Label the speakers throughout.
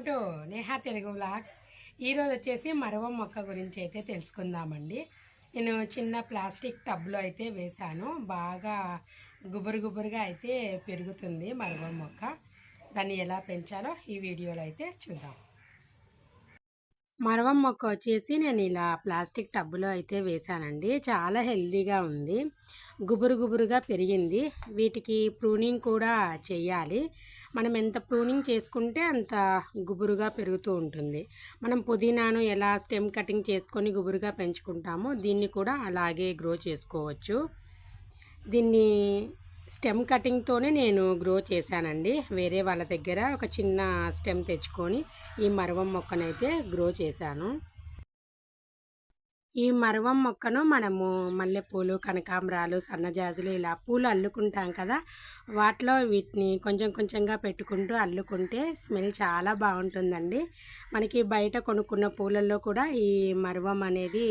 Speaker 1: Neha Telugu blogs ఈరోజు వచ్చేసి మరవ మొక్క గురించి అయితే తెలుసుకుందామండి. నేను చిన్న ప్లాస్టిక్ టబ్లో అయితే వేశాను. బాగా గుబురు గుబురుగా అయితే పెరుగుతుంది మరవ మొక్క. దాన్ని ఎలా పెంచాలో ఈ వీడియోలో అయితే చూద్దాం. మరవ మొక్క వచ్చేసి నేను ఇలా ప్లాస్టిక్ టబ్బులో అయితే వేశానండి. చాలా హెల్దీగా ఉంది. గుబురు గుబురుగా పెరిగింది. వీటికి ప్రూనింగ్ కూడా చేయాలి. మనం ఎంత ప్రూనింగ్ చేసుకుంటే అంత గుబురుగా పెరుగుతూ ఉంటుంది. మనం పుదీనాను ఎలా స్టెమ్ కటింగ్ చేసుకొని గుబురుగా పెంచుకుంటామో దీన్ని కూడా అలాగే గ్రో చేసుకోవచ్చు. దీన్ని స్టెమ్ కటింగ్తోనే నేను గ్రో చేశానండి. వేరే వాళ్ళ దగ్గర ఒక చిన్న స్టెమ్ తెచ్చుకొని ఈ మరవం మొక్కనైతే గ్రో చేశాను. ఈ మరవం మొక్కను మనము మల్లెపూలు కనకాంబరాలు సన్నజాజులు ఇలా పూలు అల్లుకుంటాం కదా. వాటిలో వీటిని కొంచెం కొంచెంగా పెట్టుకుంటూ అల్లుకుంటే స్మెల్ చాలా బాగుంటుందండి. మనకి బయట కొనుక్కున్న పూలల్లో కూడా ఈ మరవం అనేది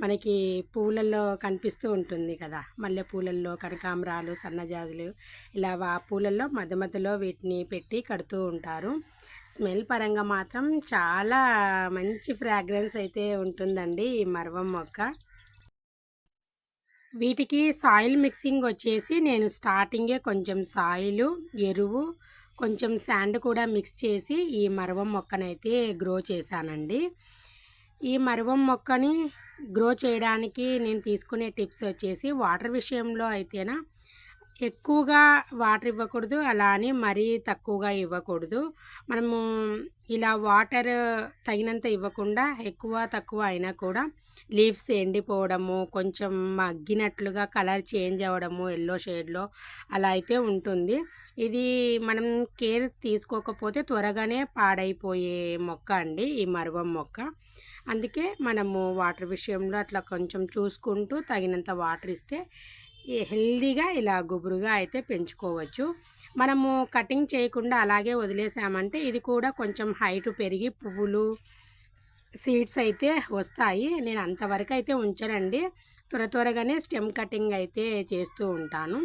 Speaker 1: మనకి పూలల్లో కనిపిస్తూ ఉంటుంది కదా. మల్లెపూలల్లో కనకాంబరాలు సన్నజాజులు ఇలా ఆ పూలల్లో మధ్య మధ్యలో వీటిని పెట్టి కడుతూ ఉంటారు. స్మెల్ పరంగా మాత్రం చాలా మంచి ఫ్రాగ్రెన్స్ అయితే ఉంటుందండి ఈ మరవం మొక్క. వీటికి సాయిల్ మిక్సింగ్ వచ్చేసి నేను స్టార్టింగే కొంచెం సాయిలు ఎరువు కొంచెం శాండ్ కూడా మిక్స్ చేసి ఈ మరవం మొక్కనైతే గ్రో చేశానండి. ఈ మరవం మొక్కని గ్రో చేయడానికి నేను తీసుకునే టిప్స్ వచ్చేసి వాటర్ విషయంలో అయితేనా ఎక్కువగా వాటర్ ఇవ్వకూడదు. అలా అని మరీ తక్కువగా ఇవ్వకూడదు. మనము ఇలా వాటర్ తగినంత ఇవ్వకుండా ఎక్కువ తక్కువ అయినా కూడా లీవ్స్ ఎండిపోవడము కొంచెం మగ్గినట్లుగా కలర్ చేంజ్ అవ్వడము ఎల్లో షేడ్లో అలా అయితే ఉంటుంది. ఇది మనం కేర్ తీసుకోకపోతే త్వరగానే పాడైపోయే మొక్క అండి ఈ మరవం మొక్క. అందుకే మనము వాటర్ విషయంలో అట్లా కొంచెం చూసుకుంటూ తగినంత వాటర్ ఇస్తే హెల్దీగా ఇలా గుబురుగా అయితే పెంచుకోవచ్చు. మనము కటింగ్ చేయకుండా అలాగే వదిలేసామంటే ఇది కూడా కొంచెం హైట్ పెరిగి పువ్వులు సీడ్స్ అయితే వస్తాయి. నేను అంతవరకు అయితే ఉంచనండి. త్వర త్వరగానే స్టెమ్ కటింగ్ అయితే చేస్తూ ఉంటాను.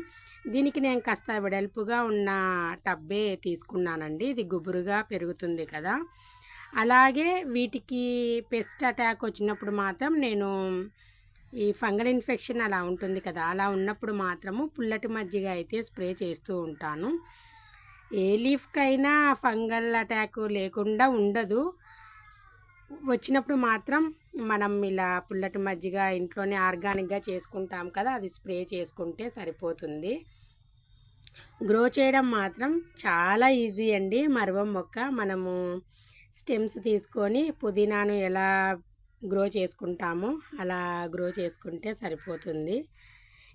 Speaker 1: దీనికి నేను కాస్త వెడల్పుగా ఉన్న టబ్బే తీసుకున్నానండి. ఇది గుబురుగా పెరుగుతుంది కదా. అలాగే వీటికి పెస్ట్ అటాక్ వచ్చినప్పుడు మాత్రం నేను ఈ ఫంగల్ ఇన్ఫెక్షన్ అలా ఉంటుంది కదా అలా ఉన్నప్పుడు మాత్రము పుల్లటి మజ్జిగ అయితే స్ప్రే చేస్తూ ఉంటాను. ఏ లీఫ్కైనా ఫంగల్ అటాక్ లేకుండా ఉండదు. వచ్చినప్పుడు మాత్రం మనం ఇలా పుల్లటి మజ్జిగ ఇంట్లోనే ఆర్గానిక్గా చేసుకుంటాం కదా అది స్ప్రే చేసుకుంటే సరిపోతుంది. గ్రో చేయడం మాత్రం చాలా ఈజీ అండి. మరువం మొక్క మనము స్టెమ్స్ తీసుకొని పుదీనాను ఎలా గ్రో చేసుకుంటామో. అలా గ్రో చేసుకుంటే సరిపోతుంది.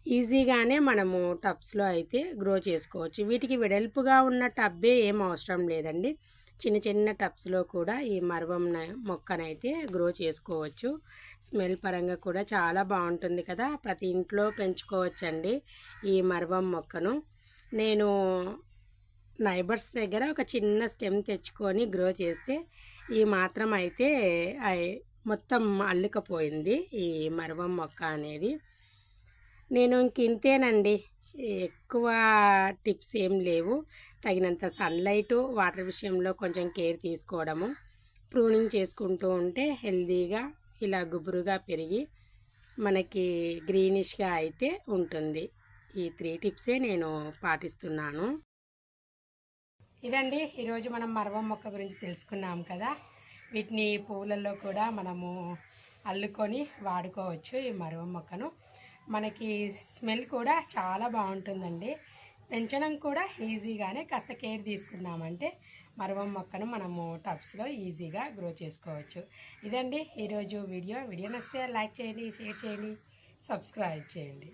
Speaker 1: ఈజీగానే మనము టబ్స్లో అయితే గ్రో చేసుకోవచ్చు. వీటికి వెడల్పుగా ఉన్న టబ్బే ఏం అవసరం లేదండి. చిన్న చిన్న టబ్స్లో కూడా ఈ మరవం మొక్కనైతే గ్రో చేసుకోవచ్చు. స్మెల్ పరంగా కూడా చాలా బాగుంటుంది కదా! ప్రతి ఇంట్లో పెంచుకోవచ్చండి ఈ మరవం మొక్కను. నేను నైబర్స్ దగ్గర ఒక చిన్న స్టెమ్ తెచ్చుకొని గ్రో చేస్తే ఈ మాత్రం అయితే మొత్తం అల్లుకపోయింది ఈ మరవం మొక్క అనేది. నేను ఇంక ఇంతేనండి. ఎక్కువ టిప్స్ ఏం లేవు. తగినంత సన్లైట్ వాటర్ విషయంలో కొంచెం కేర్ తీసుకోవడము ప్రూనింగ్ చేసుకుంటూ ఉంటే హెల్తీగా ఇలా గుబురుగా పెరిగి మనకి గ్రీనిష్గా అయితే ఉంటుంది. ఈ త్రీ టిప్సే నేను పాటిస్తున్నాను. ఇదండి ఈరోజు మనం మరవం మొక్క గురించి తెలుసుకున్నాం కదా. వీటిని పువ్వులలో కూడా మనము అల్లుకొని వాడుకోవచ్చు ఈ మరువ మొక్కను. మనకి స్మెల్ కూడా చాలా బాగుంటుందండి. పెంచడం కూడా ఈజీగానే కాస్త కేర్ తీసుకున్నామంటే మరవం మొక్కను మనము టబ్స్లో ఈజీగా గ్రో చేసుకోవచ్చు. ఇదండి ఈరోజు వీడియో. వీడియో నచ్చితే లైక్ చేయండి షేర్ చేయండి సబ్స్క్రైబ్ చేయండి.